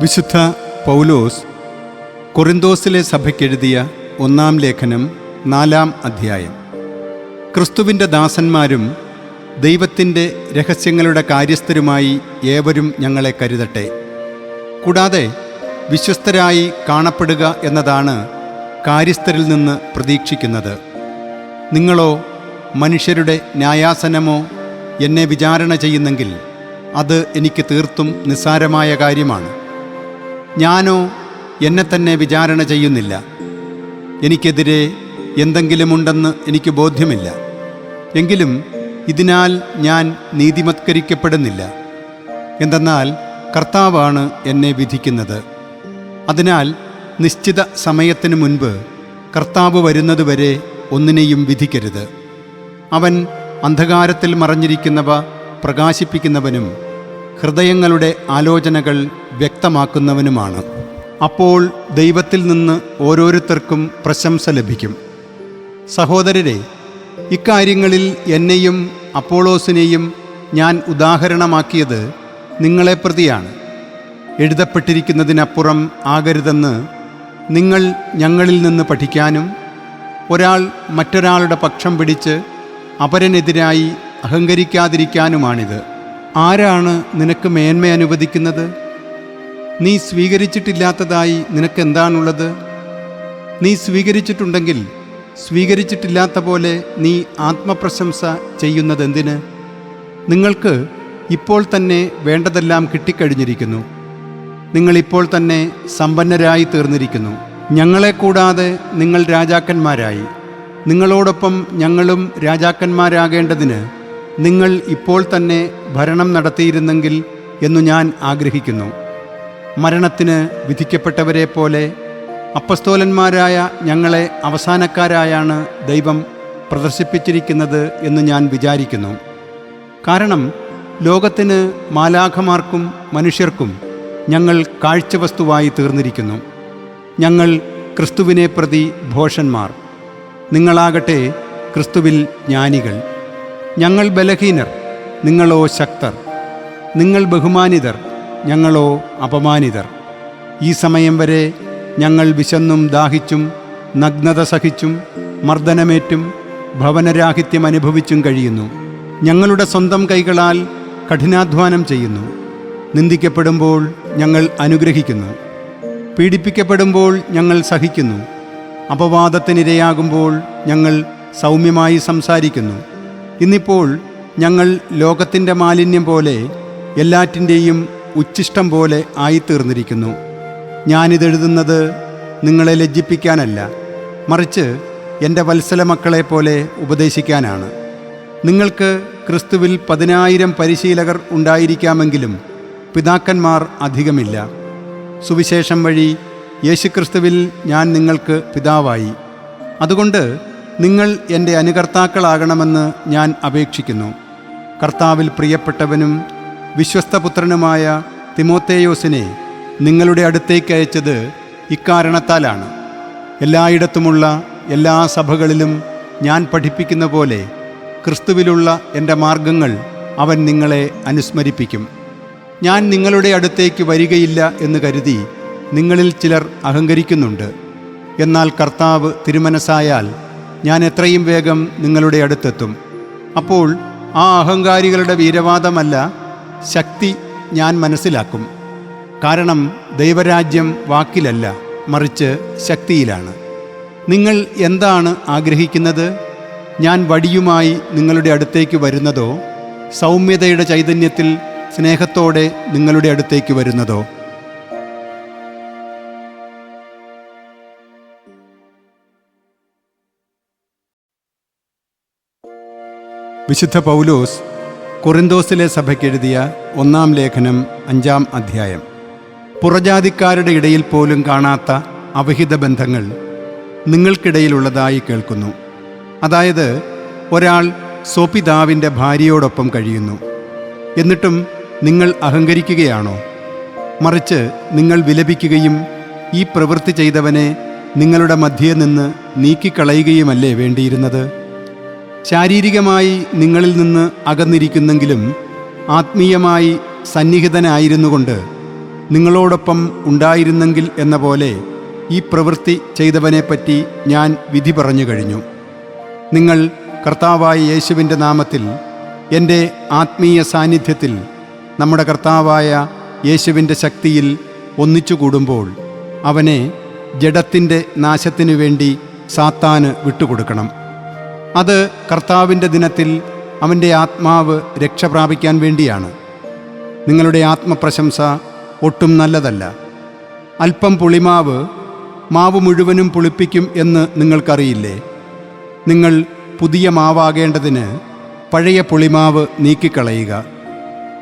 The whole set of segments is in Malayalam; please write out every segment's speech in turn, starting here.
വിശുദ്ധ പൗലോസ് കൊറിന്തോസിലെ സഭയ്ക്കെഴുതിയ ഒന്നാം ലേഖനം നാലാം അധ്യായം. ക്രിസ്തുവിന്റെ ദാസന്മാരും ദൈവത്തിന്റെ രഹസ്യങ്ങളുടെ കാര്യസ്ഥരുമായി ഏവരും ഞങ്ങളെ കരുതട്ടെ. കൂടാതെ വിശ്വസ്തരായി കാണപ്പെടുക എന്നതാണ് കാര്യസ്ഥരിൽ നിന്ന് പ്രതീക്ഷിക്കുന്നത്. നിങ്ങളോ മനുഷ്യരുടെ ന്യായാസനമോ എന്നെ വിചാരണ ചെയ്യുന്നെങ്കിൽ അത് എനിക്ക് തീർത്തും നിസ്സാരമായ കാര്യമാണ്. ഞാനോ എന്നെ തന്നെ വിചാരണ ചെയ്യുന്നില്ല. എനിക്കെതിരെ എന്തെങ്കിലും ഉണ്ടെന്ന് എനിക്ക് ബോധ്യമില്ല. എങ്കിലും ഇതിനാൽ ഞാൻ നീതിമത്കരിക്കപ്പെടുന്നില്ല. എന്തെന്നാൽ കർത്താവാണ് എന്നെ വിധിക്കുന്നത്. അതിനാൽ നിശ്ചിത സമയത്തിനു മുൻപ് കർത്താവ് വരുന്നതുവരെ ഒന്നിനെയും വിധിക്കരുത്. അവൻ അന്ധകാരത്തിൽ മറഞ്ഞിരിക്കുന്നവ പ്രകാശിപ്പിക്കുന്നവനും ഹൃദയങ്ങളുടെ ആലോചനകൾ വ്യക്തമാക്കുന്നവനുമാണ്. അപ്പോൾ ദൈവത്തിൽ നിന്ന് ഓരോരുത്തർക്കും പ്രശംസ ലഭിക്കും. സഹോദരരെ ഇക്കാര്യങ്ങളിൽ എന്നെയും അപ്പോളോസിനെയും ഞാൻ ഉദാഹരണമാക്കിയത് നിങ്ങളെ പ്രതിയാണ്. എഴുതപ്പെട്ടിരിക്കുന്നതിനപ്പുറം ആകരുതെന്ന് നിങ്ങൾ ഞങ്ങളിൽ നിന്ന് പഠിക്കാനും ഒരാൾ മറ്റൊരാളുടെ പക്ഷം പിടിച്ച് അപരനെതിരായി അഹങ്കരിക്കാതിരിക്കാനുമാണിത്. ആരാണ് നിനക്ക് മേന്മ അനുവദിക്കുന്നത്? നീ സ്വീകരിച്ചിട്ടില്ലാത്തതായി നിനക്കെന്താണുള്ളത്? നീ സ്വീകരിച്ചിട്ടുണ്ടെങ്കിൽ സ്വീകരിച്ചിട്ടില്ലാത്ത പോലെ നീ ആത്മപ്രശംസ ചെയ്യുന്നതെന്തിന്? നിങ്ങൾക്ക് ഇപ്പോൾ തന്നെ വേണ്ടതെല്ലാം കിട്ടിക്കഴിഞ്ഞിരിക്കുന്നു. നിങ്ങളിപ്പോൾ തന്നെ സമ്പന്നരായി തീർന്നിരിക്കുന്നു. ഞങ്ങളെ കൂടാതെ നിങ്ങൾ രാജാക്കന്മാരായി. നിങ്ങളോടൊപ്പം ഞങ്ങളും രാജാക്കന്മാരാകേണ്ടതിന് നിങ്ങൾ ഇപ്പോൾ തന്നെ ഭരണം നടത്തിയിരുന്നെങ്കിൽ എന്നു ഞാൻ ആഗ്രഹിക്കുന്നു. മരണത്തിന് വിധിക്കപ്പെട്ടവരെ പോലെ അപ്പസ്തോലന്മാരായ ഞങ്ങളെ അവസാനക്കാരായാണ് ദൈവം പ്രദർശിപ്പിച്ചിരിക്കുന്നത് എന്ന് ഞാൻ വിചാരിക്കുന്നു. കാരണം ലോകത്തിന് മാലാഖമാർക്കും മനുഷ്യർക്കും ഞങ്ങൾ കാഴ്ചവസ്തുവായി തീർന്നിരിക്കുന്നു. ഞങ്ങൾ ക്രിസ്തുവിനെ പ്രതി ഭോഷന്മാർ. നിങ്ങളാകട്ടെ ക്രിസ്തുവിൽ ജ്ഞാനികൾ. ഞങ്ങൾ ബലഹീനർ നിങ്ങളോ ശക്തർ. നിങ്ങൾ ബഹുമാനിതർ ഞങ്ങളോ അപമാനിതർ. ഈ സമയം വരെ ഞങ്ങൾ വിശന്നും ദാഹിച്ചും നഗ്നത സഹിച്ചും മർദ്ദനമേറ്റും ഭവനരാഹിത്യം അനുഭവിച്ചും കഴിയുന്നു. ഞങ്ങളുടെ സ്വന്തം കൈകളാൽ കഠിനാധ്വാനം ചെയ്യുന്നു. നിന്ദിക്കപ്പെടുമ്പോൾ ഞങ്ങൾ അനുഗ്രഹിക്കുന്നു. പീഡിപ്പിക്കപ്പെടുമ്പോൾ ഞങ്ങൾ സഹിക്കുന്നു. അപവാദത്തിനിരയാകുമ്പോൾ ഞങ്ങൾ സൗമ്യമായി സംസാരിക്കുന്നു. ഇന്നിപ്പോൾ ഞങ്ങൾ ലോകത്തിന്റെ മാലിന്യം പോലെ എല്ലാറ്റിന്റെയും ഉച്ഛിഷ്ടം പോലെ ആയിത്തീർന്നിരിക്കുന്നു. ഞാനിതെഴുതുന്നത് നിങ്ങളെ ലജ്ജിപ്പിക്കാനല്ല മറിച്ച് എന്റെ വത്സല മക്കളെ പോലെ ഉപദേശിക്കാനാണ്. നിങ്ങൾക്ക് ക്രിസ്തുവിൽ പതിനായിരം പരിശീലകർ ഉണ്ടായിരിക്കാമെങ്കിലും പിതാക്കന്മാർ അധികമില്ല. സുവിശേഷം വഴി യേശുക്രിസ്തുവിൽ ഞാൻ നിങ്ങൾക്ക് പിതാവായി. അതുകൊണ്ട് നിങ്ങൾ എന്റെ അനുകർത്താക്കളാകണമെന്ന് ഞാൻ അപേക്ഷിക്കുന്നു. കർത്താവിൽ പ്രിയപ്പെട്ടവനും വിശ്വസ്തപുത്രനുമായ തിമോത്തേയോസിനെ നിങ്ങളുടെ അടുത്തേക്ക് അയച്ചത് ഇക്കാരണത്താലാണ്. എല്ലായിടത്തുമുള്ള എല്ലാ സഭകളിലും ഞാൻ പഠിപ്പിക്കുന്ന പോലെ ക്രിസ്തുവിലുള്ള എന്റെ മാർഗങ്ങൾ അവൻ നിങ്ങളെ അനുസ്മരിപ്പിക്കും. ഞാൻ നിങ്ങളുടെ അടുത്തേക്ക് വരികയില്ല എന്ന് കരുതി നിങ്ങളിൽ ചിലർ അഹങ്കരിക്കുന്നുണ്ട്. എന്നാൽ കർത്താവ് തിരുമനസായാൽ ഞാൻ എത്രയും വേഗം നിങ്ങളുടെ അടുത്തെത്തും. അപ്പോൾ ആ അഹങ്കാരികളുടെ വീരവാദമല്ല ശക്തി ഞാൻ മനസ്സിലാക്കും. കാരണം ദൈവരാജ്യം വാക്കിലല്ല മറിച്ച് ശക്തിയിലാണ്. നിങ്ങൾ എന്താണ് ആഗ്രഹിക്കുന്നത്? ഞാൻ വടിയുമായി നിങ്ങളുടെ അടുത്തേക്ക് വരുന്നതോ? സൗമ്യതയുടെ ചൈതന്യത്തിൽ സ്നേഹത്തോടെ നിങ്ങളുടെ അടുത്തേക്ക് വരുന്നതോ? വിശുദ്ധ പൗലോസ് കൊറിന്തോസിലെ സഭയ്ക്കെഴുതിയ ഒന്നാം ലേഖനം അഞ്ചാം അധ്യായം. പുറജാതിക്കാരുടെ ഇടയിൽ പോലും കാണാത്ത അവിഹിത ബന്ധങ്ങൾ നിങ്ങൾക്കിടയിലുള്ളതായി കേൾക്കുന്നു. അതായത് ഒരാൾ സ്വപിതാവിന്റെ ഭാര്യയോടൊപ്പം കഴിയുന്നു. എന്നിട്ടും നിങ്ങൾ അഹങ്കരിക്കുകയാണോ? മറിച്ച് നിങ്ങൾ വിലപിക്കുകയും ഈ പ്രവൃത്തി ചെയ്തവനെ നിങ്ങളുടെ മധ്യേ നിന്ന് നീക്കിക്കളയുകയുമല്ലേ വേണ്ടിയിരുന്നത്? ശാരീരികമായി നിങ്ങളിൽ നിന്ന് അകന്നിരിക്കുന്നെങ്കിലും ആത്മീയമായി സന്നിഹിതനായിരുന്നുകൊണ്ട് നിങ്ങളോടൊപ്പം ഉണ്ടായിരുന്നെങ്കിൽ എന്ന പോലെ ഈ പ്രവൃത്തി ചെയ്തവനെപ്പറ്റി ഞാൻ വിധി പറഞ്ഞു കഴിഞ്ഞു. നിങ്ങൾ കർത്താവായ യേശുവിന്റെ നാമത്തിൽ എന്റെ ആത്മീയ സാന്നിധ്യത്തിൽ നമ്മുടെ കർത്താവായ യേശുവിന്റെ ശക്തിയിൽ ഒന്നിച്ചു കൂടുമ്പോൾ അവനെ ജഡത്തിന്റെ നാശത്തിനു വേണ്ടി സാത്താന് വിട്ടുകൊടുക്കണം. അത് കർത്താവിന്റെ ദിനത്തിൽ അവന്റെ ആത്മാവ് രക്ഷ പ്രാപിക്കാൻ വേണ്ടിയാണ്. നിങ്ങളുടെ ആത്മപ്രശംസ ഒട്ടും നല്ലതല്ല. അല്പം പുളിമാവ് മാവ് മുഴുവനും പുളിപ്പിക്കും എന്ന് നിങ്ങൾക്കറിയില്ലേ? നിങ്ങൾ പുതിയ മാവാകേണ്ടതിന് പഴയ പുളിമാവ് നീക്കിക്കളയുക.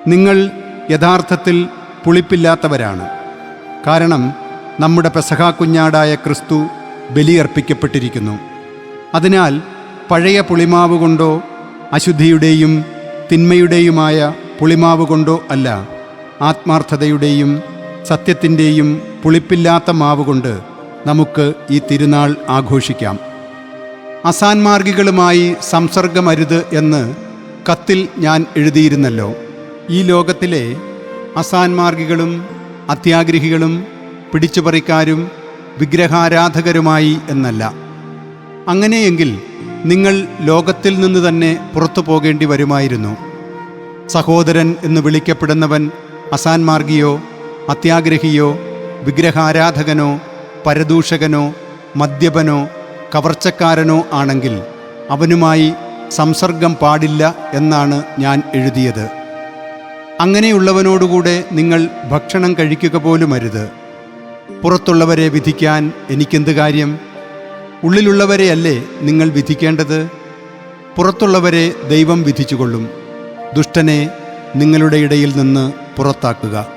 നിങ്ങൾ യഥാർത്ഥത്തിൽ പുളിപ്പില്ലാത്തവരാണ്. കാരണം നമ്മുടെ പെസഹാ കുഞ്ഞാടായ ക്രിസ്തു ബലിയർപ്പിക്കപ്പെട്ടിരിക്കുന്നു. അതിനാൽ പഴയ പുളിമാവ് കൊണ്ടോ അശുദ്ധിയുടെയും തിന്മയുടെയുമായ പുളിമാവ് കൊണ്ടോ അല്ല. ആത്മാർത്ഥതയുടെയും സത്യത്തിന്റെയും പുളിപ്പില്ലാത്ത മാവ് കൊണ്ട് നമുക്ക് ഈ തിരുനാൾ ആഘോഷിക്കാം. അസാൻമാർഗികളുമായി സംസർഗമരുത് എന്ന് കത്തിൽ ഞാൻ എഴുതിയിരുന്നല്ലോ. ഈ ലോകത്തിലെ അസാൻമാർഗികളും അത്യാഗ്രഹികളും പിടിച്ചുപറിക്കാരും വിഗ്രഹാരാധകരുമായി എന്നല്ല. അങ്ങനെയെങ്കിൽ നിങ്ങൾ ലോകത്തിൽ നിന്ന് തന്നെ പുറത്തു പോകേണ്ടി വരുമായിരുന്നു. സഹോദരൻ എന്ന് വിളിക്കപ്പെടുന്നവൻ അസാൻമാർഗിയോ അത്യാഗ്രഹിയോ വിഗ്രഹാരാധകനോ പരദൂഷകനോ മദ്യപനോ കവർച്ചക്കാരനോ ആണെങ്കിൽ അവനുമായി സംസർഗം പാടില്ല എന്നാണ് ഞാൻ എഴുതിയത്. അങ്ങനെയുള്ളവനോടുകൂടെ നിങ്ങൾ ഭക്ഷണം കഴിക്കുക പോലും അരുത് പുറത്തുള്ളവരെ വിധിക്കാൻ എനിക്കെന്ത് കാര്യം? ഉള്ളിലുള്ളവരെയല്ലേ നിങ്ങൾ വിധിക്കേണ്ടത്? പുറത്തുള്ളവരെ ദൈവം വിധിച്ചുകൊള്ളും. ദുഷ്ടനെ നിങ്ങളുടെ ഇടയിൽ നിന്ന് പുറത്താക്കുക.